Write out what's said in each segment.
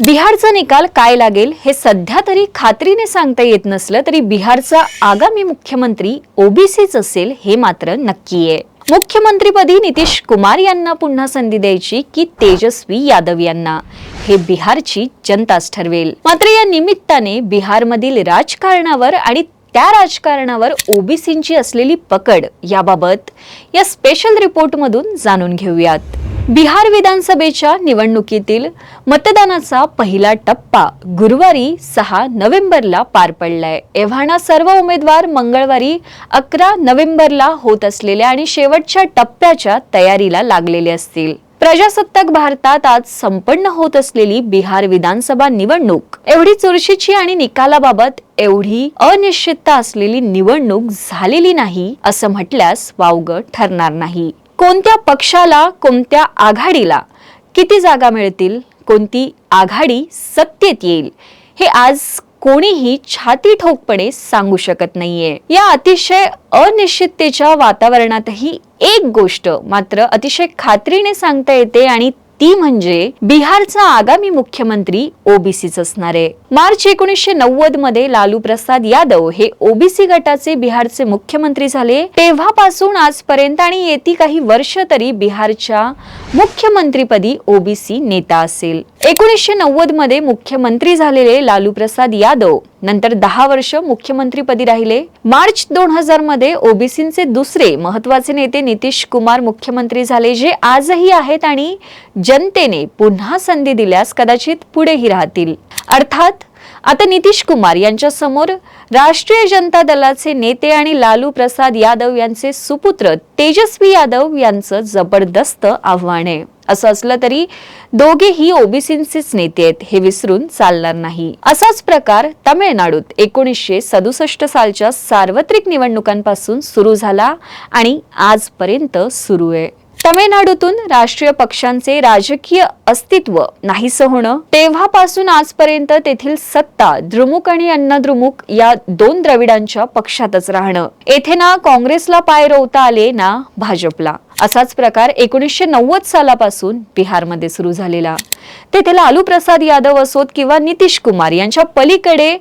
बिहारचा निकाल काय लागेल हे सध्या तरी खात्रीने सांगता येत नसलं तरी बिहारचा आगामी मुख्यमंत्री ओबीसीच असेल हे मात्र नक्की आहे मुख्यमंत्रीपदी नितीश कुमार यांना पुन्हा संधी द्यायची की तेजस्वी यादव यांना? हे बिहारची जनताच ठरवेल. मात्र या निमित्ताने बिहारमधील राजकारणावर आणि त्या राजकारणावर ओबीसींची असलेली पकड याबाबत या स्पेशल रिपोर्टमधून जाणून घेऊयात. बिहार विधानसभेच्या निवडणुकीतील मतदानाचा पहिला टप्पा गुरुवारी सहा नोव्हेंबरला पार पडलाय. एव्हाना सर्व उमेदवार मंगळवारी अकरा नोव्हेंबरला होत असलेल्या आणि शेवटच्या टप्प्याच्या तयारीला लागलेले असतील. प्रजासत्ताक भारतात आज संपन्न होत असलेली बिहार विधानसभा निवडणूक. एवढी चुरशीची आणि निकालाबाबत एवढी अनिश्चितता असलेली निवडणूक झालेली नाही असं म्हटल्यास वावगं ठरणार नाही. कोणत्या पक्षाला कोणत्या आघाडीला किती जागा मिळतील कोणती आघाडी सत्तेत येईल हे आज कोणीही छाती ठोकपणे सांगू शकत नाहीये. या अतिशय अनिश्चिततेच्या वातावरणातही एक गोष्ट मात्र अतिशय खात्रीने सांगता येते आणि ती म्हणजे बिहारचा आगामी मुख्यमंत्री ओबीसीच असणार आहे. मार्च एकोणीसशे नव्वदमध्ये लालू प्रसाद यादव हे ओबीसी गटाचे बिहारचे मुख्यमंत्री झाले. तेव्हापासून आजपर्यंत आणि येती काही वर्ष तरी बिहारच्या मुख्यमंत्रीपदी ओबीसी नेता असेल. एकोणीसशे नव्वदमध्ये मुख्यमंत्री झालेले लालू प्रसाद यादव. नंतर दहा वर्ष मुख्यमंत्रीपदी राहिले. मार्च दोन हजारमध्ये ओबीसीचे दुसरे महत्त्वाचे नेते नितीश कुमार मुख्यमंत्री झाले जे आजही आहेत आणि जनतेने पुन्हा संधी दिल्यास कदाचित पुढेही राहतील. अर्थात आता नितीश कुमार यांच्या समोर राष्ट्रीय जनता दलाचे नेते आणि लालू प्रसाद यादव यांचे सुपुत्र तेजस्वी यादव यांचं जबरदस्त आव्हान आहे. असं असलं तरी दोघेही ओबीसींचेच नेते आहेत हे विसरून चालणार नाही. असाच प्रकार तमिळनाडूत एकोणीसशे सदुसष्ट सालच्या सार्वत्रिक निवडणुकांपासून सुरू झाला आणि आजपर्यंत सुरू आहे. तमिळनाडूतून राष्ट्रीय पक्षांचे राजकीय अस्तित्व नाहीसं होणं तेव्हापासून आजपर्यंत तेथील सत्ता द्रुमुक आणि अण्णाद्रुमुक या दोन द्रविडांच्या पक्षातच राहणं. येथे ना काँग्रेसला पाय रोवता आले ना भाजपला. असाच प्रकार एकोणीसशे नव्वद सालापासून बिहारमध्ये सुरू झालेला. तेथे लालू प्रसाद यादव असोत किंवा नितीश कुमार यांच्या पलीकडे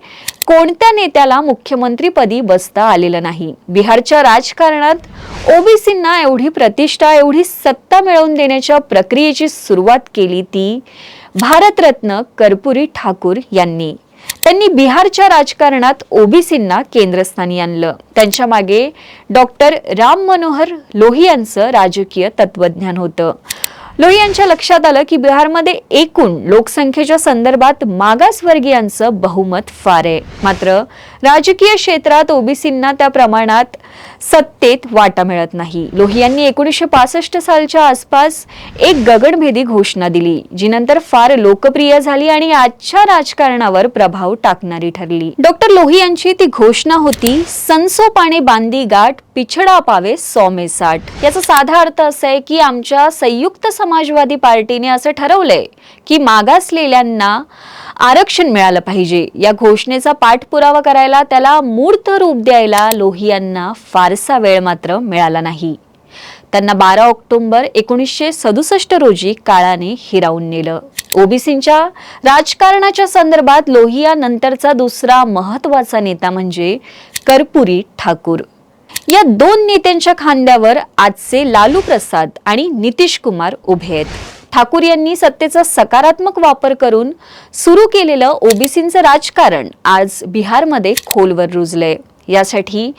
कोणत्या नेत्याला मुख्यमंत्रीपदी बसता आलेलं नाही? बिहारच्या राजकारणात ओबीसींना एवढी प्रतिष्ठा एवढी सत्ता मिळवून देण्याच्या प्रक्रियेची सुरुवात केली ती भारतरत्न कर्पुरी ठाकूर यांनी. त्यांनी बिहारच्या राजकारणात ओबीसींना केंद्रस्थानी आणलं. त्यांच्या मागे डॉक्टर राम मनोहर लोहियांचं राजकीय तत्वज्ञान होतं. लोही यांच्या लक्षात आलं की बिहारमध्ये एकूण लोकसंख्येच्या संदर्भात मागासवर्गीयांचं बहुमत फार आहे. मात्र राजकीय क्षेत्रात ओबीसींना त्या प्रमाणात सत्तेत वाटा मिळत नाही. लोही यांनी एकोणीसशे पासष्ट सालच्या आसपास एक गगनभेदी घोषणा दिली जी नंतर फार लोकप्रिय झाली आणि आजच्या राजकारणावर प्रभाव टाकणारी ठरली. डॉक्टर लोही यांची ती घोषणा होती संसो पाणे बांदी गाठ पिछडा पावे सौमे साठ. याचा साधा अर्थ असा आहे की आमच्या संयुक्त समाजवादी पार्टीने असं ठरवलंय की मागासलेल्यांना आरक्षण मिळालं पाहिजे. या घोषणेचा पाठपुरावा करायला त्याला मूर्त रूप द्यायला लोहियांना फारसा वेळ मात्र मिळाला नाही. त्यांना बारा ऑक्टोबर एकोणीसशे सदुसष्ट रोजी काळाने हिरावून नेलं. ओबीसींच्या राजकारणाच्या संदर्भात लोहिया नंतरचा दुसरा महत्त्वाचा नेता म्हणजे कर्पुरी ठाकूर. या दोन नेत्यांच्या खांद्यावर आजचे लालू प्रसाद आणि नितीश कुमार उभे आहेत. ठाकूर यांनी सत्तेचा सकारात्मक वापर करून सुरू केलेलं ओबीसींचं राजकारण आज बिहारमध्ये खोलवर रुजलंय. यासाठी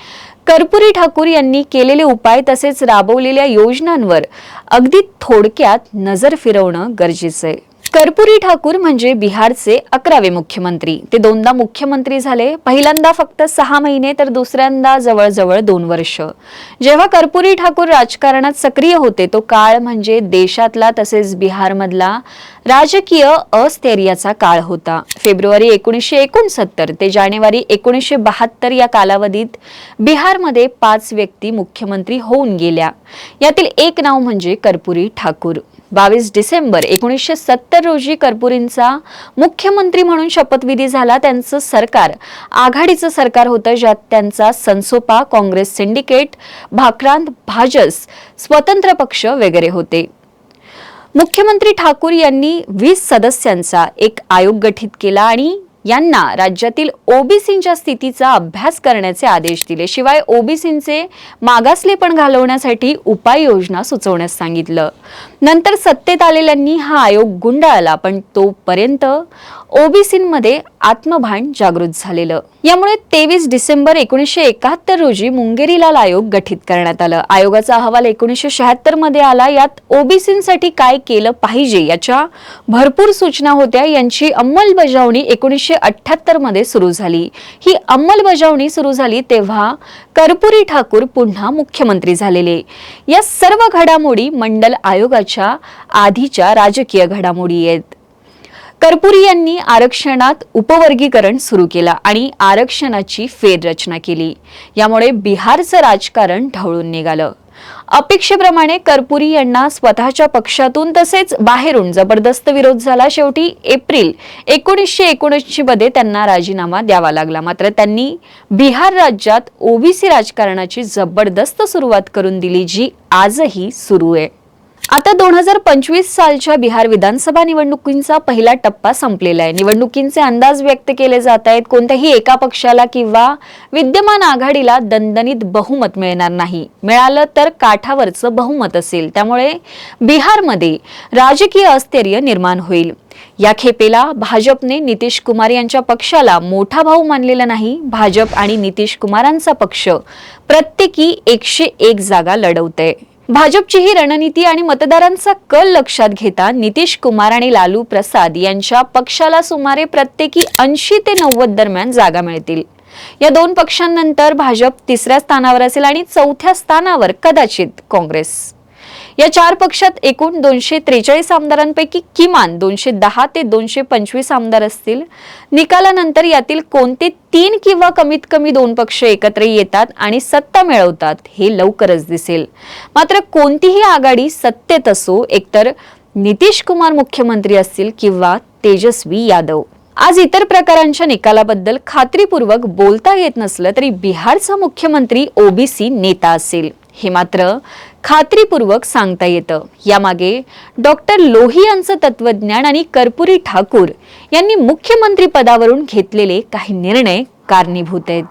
कर्पुरी ठाकूर यांनी केलेले उपाय तसेच राबवलेल्या योजनांवर अगदी थोडक्यात नजर फिरवणं गरजेचं आहे कर्पुरी ठाकूर म्हणजे बिहारचे अकरावे मुख्यमंत्री. ते दोनदा मुख्यमंत्री झाले. पहिल्यांदा फक्त सहा महिने तर दुसऱ्यांदा जवळजवळ दोन वर्ष. जेव्हा कर्पुरी ठाकूर राजकारणात सक्रिय होते तो काळ म्हणजे देशातला तसेच बिहारमधला. राजकीय अस्थैर्याचा काळ होता. फेब्रुवारी एकोणीसशे एकोणसत्तर ते जानेवारी एकोणीसशे बहात्तर या कालावधीत बिहारमध्ये पाच व्यक्ती मुख्यमंत्री होऊन गेल्या. यातील एक नाव म्हणजे कर्पुरी ठाकूर. बावीस डिसेंबर एकोणीसशे सत्तर रोजी कर्पुरींचा मुख्यमंत्री म्हणून शपथविधी झाला. त्यांचं सरकार आघाडीचं सरकार होतं ज्यात त्यांचा संसोपा काँग्रेस सिंडिकेट भाक्रांत भाजस स्वतंत्र पक्ष वगैरे होते. मुख्यमंत्री ठाकूर यांनी वीस सदस्यांचा एक आयोग गठीत केला आणि यांना राज्यातील ओबीसींच्या स्थितीचा अभ्यास करण्याचे आदेश दिले. शिवाय ओबीसींचे मागासलेपण घालवण्यासाठी उपाययोजना सुचवण्यास सांगितलं. नंतर सत्तेत आलेल्यांनी हा आयोग गुंडाळला पण तोपर्यंत ओबीसीमध्ये आत्मभान जागृत झालेलं. यामुळे तेवीस डिसेंबर एकोणीसशे एकाहत्तर रोजी मुंगेरीलाल आयोग गठीत करण्यात आलं. आयोगाचा अहवाल एकोणीसशे शहात्तरमध्ये आला यात ओबीसींसाठी काय केलं पाहिजे याच्या भरपूर सूचना होत्या. यांची अंमलबजावणी एकोणीसशे अठ्याहत्तरमध्ये सुरू झाली. ही अंमलबजावणी सुरू झाली तेव्हा कर्पुरी ठाकूर पुन्हा मुख्यमंत्री झालेले. या सर्व घडामोडी मंडल आयोगाच्या आधीच्या राजकीय घडामोडी आहेत. कर्पुरी यांनी आरक्षणात उपवर्गीकरण सुरू केलं आणि आरक्षणाची फेररचना केली. यामुळे बिहारचं राजकारण ढवळून निघालं. अपेक्षेप्रमाणे कर्पुरी यांना स्वतःच्या पक्षातून तसेच बाहेरून जबरदस्त विरोध झाला. शेवटी एप्रिल एकोणीसशे एकोणऐंशी मध्ये त्यांना राजीनामा द्यावा लागला. मात्र त्यांनी बिहार राज्यात ओबीसी राजकारणाची जबरदस्त सुरुवात करून दिली जी आजही सुरू आहे. आता दोन हजार पंचवीस सालच्या बिहार विधानसभा निवडणुकींचा पहिला टप्पा संपलेला आहे. निवडणुकींचे अंदाज व्यक्त केले जात आहेत. कोणत्याही एका पक्षाला किंवा विद्यमान आघाडीला दणदणीत बहुमत मिळणार नाही. मिळालं तर काठावरचं बहुमत असेल. त्यामुळे बिहारमध्ये राजकीय अस्थैर्य निर्माण होईल. या खेपेला भाजपने नितीश कुमार यांच्या पक्षाला मोठा भाऊ मानलेला नाही. भाजप आणि नितीश कुमारांचा पक्ष प्रत्येकी एकशे एक जागा लढवते भाजपची ही रणनीती आणि मतदारांचा कल लक्षात घेता नितीश कुमार आणि लालू प्रसाद यांच्या पक्षाला सुमारे प्रत्येकी ऐंशी ते नव्वद दरम्यान जागा मिळतील. या दोन पक्षांनंतर भाजप तिसऱ्या स्थानावर असेल आणि चौथ्या स्थानावर कदाचित काँग्रेस. या चार पक्षात एकूण दोनशे त्रेचाळीस आमदारांपैकी किमान दोनशे दहा ते दोनशे पंचवीस आमदार असतील. निकालानंतर यातील कोणते तीन किंवा कमीत कमी दोन पक्ष एकत्र येतात आणि सत्ता मिळवतात हे लवकरच दिसेल. मात्र कोणतीही आघाडी सत्तेत असो एकतर नितीश कुमार मुख्यमंत्री असतील किंवा तेजस्वी यादव. आज इतर प्रकारांच्या निकालाबद्दल खात्रीपूर्वक बोलता येत नसलं तरी बिहारचा मुख्यमंत्री ओबीसी नेता असेल. हे मात्र खात्रीपूर्वक सांगता येतं. यामागे डॉक्टर लोही यांचं तत्वज्ञान आणि कर्पुरी ठाकूर यांनी मुख्यमंत्री पदावरून घेतलेले काही निर्णय कारणीभूत आहेत.